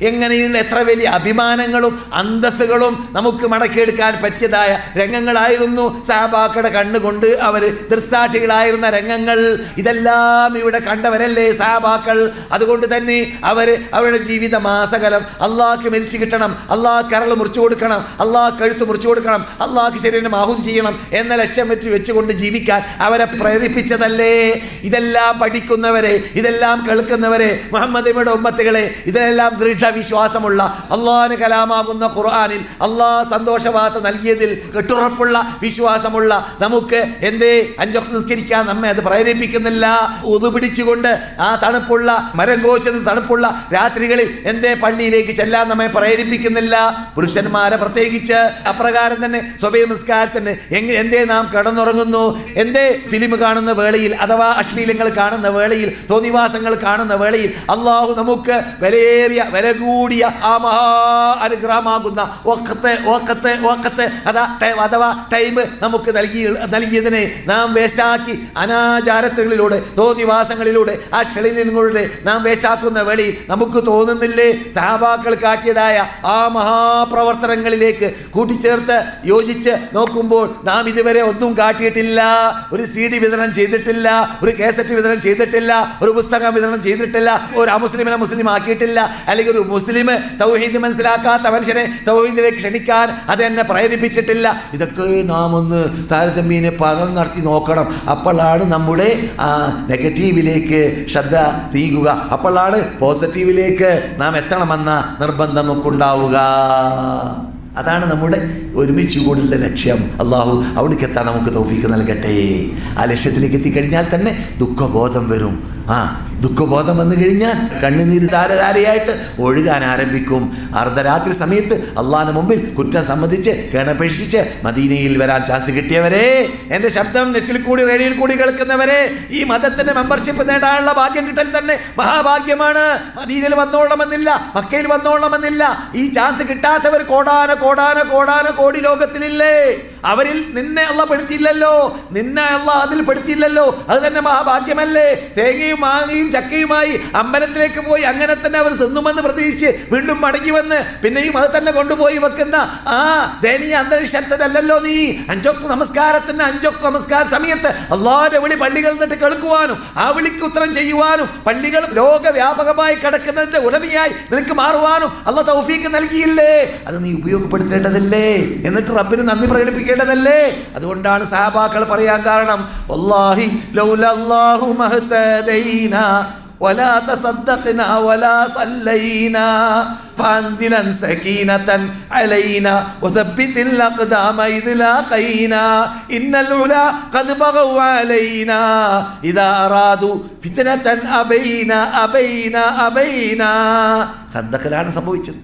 എങ്ങനെയുള്ള എത്ര വലിയ അഭിമാനങ്ങളും അന്തസ്സുകളും നമുക്ക് മടക്കിയെടുക്കാൻ പറ്റിയതായ രംഗങ്ങളായിരുന്നു സാബാക്കയുടെ കണ്ണുകൊണ്ട് അവർ ദൃസാക്ഷികളായിരുന്ന രംഗങ്ങൾ. ഇതെല്ലാം ഇവിടെ കണ്ടവരല്ലേ സഹബാക്കൾ അതുകൊണ്ട് തന്നെ അവർ അവരുടെ ജീവിത മാസകലം അള്ളാഹ്ക്ക് മരിച്ചു കിട്ടണം അള്ളാഹ് കരൾ മുറിച്ചു കൊടുക്കണം അള്ളാഹ് കഴുത്ത് മുറിച്ചു കൊടുക്കണം അള്ളാഹ്ക്ക് ശരീരം ആഹുതി ചെയ്യണം എന്ന ലക്ഷ്യം വെച്ച് വെച്ചുകൊണ്ട് ജീവിക്കാൻ അവരെ പ്രേരിപ്പിച്ചതല്ലേ? ഇതെല്ലാം പഠിക്കുന്നവരെ ഇതെല്ലാം കേൾക്കുന്നവരെ മുഹമ്മദ് ഉമ്മത്തുകളെ ഇതെല്ലാം ദൃഢവിശ്വാസമുള്ള അള്ളാഹിന് കലാമാകുന്ന ഖുർആാനിൽ അള്ളാഹ് സന്തോഷവാർത്ത നൽകിയതിൽ കെട്ടുറപ്പുള്ള വിശ്വാസമുള്ള നമുക്ക് എന്തേ? അഞ്ചൊക്കെ നിസ്കരിക്കാൻ നമ്മെ അത് പ്രേരിപ്പിക്കുന്നില്ല. ഉതുപിടിച്ചുകൊണ്ട് ആ തണുപ്പുള്ള മരം കോശുന്ന തണുപ്പുള്ള രാത്രികളിൽ എന്തേ? പള്ളിയിലേക്ക് ചെല്ലാൻ നമ്മെ പ്രേരിപ്പിക്കുന്നില്ല. പുരുഷന്മാരെ പ്രത്യേകിച്ച് അപ്രകാരം തന്നെ സ്വഭയ നിസ്കാരത്തിന് എന്തേ നാം കടന്നുറങ്ങുന്നു? എന്തേ? ഫിലിം കാണുന്ന വേളയിൽ അഥവാ അശ്ലീലങ്ങൾ കാണുന്ന വേളയിൽ തോന്നിവാസങ്ങൾ കാണുന്ന വേളയിൽ അള്ളാഹു നമുക്ക് വിലയേറിയ വില കൂടിയ ആ മഹാ അനുഗ്രഹമാകുന്ന ഒക്കത്തെ ഒക്കത്തെ ഒക്കത്തെ അതാ അഥവാ ടൈം നമുക്ക് നൽകി നൽകിയതിനെ നാം വേസ്റ്റാക്കി അനാചാരത്തുകളിലൂടെ തോന്നിവാസങ്ങളിലൂടെ ആ ഷെളിലിലൂടെ നാം വേസ്റ്റാക്കുന്ന വേളയിൽ നമുക്ക് തോന്നുന്നില്ലേ? സഹാബാക്കൾ കാട്ടിയതായ ആ മഹാപ്രവർത്തനങ്ങളിലേക്ക് കൂട്ടിച്ചേർത്ത് യോജിച്ച് നോക്കുമ്പോൾ നാം ഇതുവരെ ഒന്നും കാട്ടിയിട്ടില്ല. ഒരു സി ഡി വിതരണം ചെയ്തിട്ടില്ല ഒരു കേസറ്റ് വിതരണം ചെയ്തിട്ടില്ല ഒരു പുസ്തകം വിതരണം ചെയ്തിട്ടില്ല ഒരു അമുസ്ലിമിനെ മുസ്ലിം ആക്കിയിട്ടില്ല അല്ലെങ്കിൽ ഒരു മുസ്ലിം തൗഹീദ് മനസ്സിലാക്കാത്ത മനുഷ്യനെ തൗഹീദിലേക്ക് ക്ഷണിക്കാൻ അത് എന്നെ പ്രേരിപ്പിച്ചിട്ടില്ല. ഇതൊക്കെ നാം ഒന്ന് താരതമ്യേനെ പഠനം നടത്തി നോക്കണം. അപ്പോഴാണ് നമ്മുടെ നെഗറ്റീവിലേക്ക് ശ്രദ്ധ തീകുക അപ്പോഴാണ് പോസിറ്റീവിലേക്ക് നാം എത്തണമെന്ന നിർബന്ധം നമുക്കുണ്ടാവുക. അതാണ് നമ്മുടെ ഒരുമിച്ച് കൂടുതലുള്ള ലക്ഷ്യം. അള്ളാഹു അവിടേക്ക് എത്താൻ നമുക്ക് തൗഫീക്ക് നൽകട്ടെ. ആ ലക്ഷ്യത്തിലേക്ക് എത്തിക്കഴിഞ്ഞാൽ തന്നെ ദുഃഖബോധം വരും. ആ ദുഃഖബോധം വന്നു കഴിഞ്ഞാൽ കണ്ണുനീര് ധാരധാരയായിട്ട് ഒഴുകാൻ ആരംഭിക്കും. അർദ്ധരാത്രി സമയത്ത് അള്ളാഹിന് മുമ്പിൽ കുറ്റം സമ്മതിച്ച് കിണപേക്ഷിച്ച് മദീനയിൽ വരാൻ ചാൻസ് കിട്ടിയവരെ എന്റെ ശബ്ദം നെറ്റിൽ കൂടി റേഡിയോയിൽ കൂടി കേൾക്കുന്നവരെ ഈ മതത്തിന്റെ മെമ്പർഷിപ്പ് നേടാനുള്ള ഭാഗ്യം കിട്ടൽ തന്നെ മഹാഭാഗ്യമാണ്. മദീനയിൽ വന്നോളണമെന്നില്ല മക്കയിൽ വന്നോളണമെന്നില്ല. ഈ ചാൻസ് കിട്ടാത്തവർ കോടാന കോടാന കോടാന കോടി ലോകത്തിലില്ലേ? അവരിൽ നിന്നെ അള്ള പെടുത്തിയില്ലല്ലോ. നിന്നെ അള്ള അതിൽ പെടുത്തിയില്ലല്ലോ. അത് തന്നെ മഹാഭാഗ്യമല്ലേ? തേങ്ങയും മാങ്ങയും ചക്കയുമായി അമ്പലത്തിലേക്ക് പോയി അങ്ങനെ തന്നെ അവർ തിന്നുമെന്ന് പ്രതീക്ഷിച്ച് വീണ്ടും മടങ്ങി വന്ന് പിന്നെയും അത് തന്നെ കൊണ്ടുപോയി വെക്കുന്ന ആ ദയനീയ അന്തരീക്ഷത്തിലല്ലോ നീ. അഞ്ചൊക്ക നമസ്കാരത്തിന് അഞ്ചൊക്ക നമസ്കാര സമയത്ത് അള്ളാഹിന്റെ വിളി പള്ളികളിൽ നിന്നിട്ട് കേൾക്കുവാനും ആ വിളിക്ക് ഉത്തരം ചെയ്യുവാനും പള്ളികൾ ലോകവ്യാപകമായി കിടക്കുന്നതിന്റെ ഉടമയായി നിനക്ക് മാറുവാനും അള്ള തൗഫീക്ക് നൽകിയില്ലേ? അത് നീ ഉപയോഗപ്പെടുത്തേണ്ടതല്ലേ? എന്നിട്ട് റബ്ബിന് നന്ദി പ്രകടിപ്പിക്കേണ്ടതല്ലേ അതുകൊണ്ടാണ് സഹാബാക്കൾ പറയാൻ കാരണം വല്ലാഹി ലൗലല്ലാഹു മഹ്തദൈന ولا تصدقنا ولا صلينا فانزلا سكينة علينا وثبت الأقدام إذ لاقينا إن العلا قد بغوا علينا إذا أرادوا فتنة أبينا أبينا أبينا خندق الآن സംഭവിച്ചത്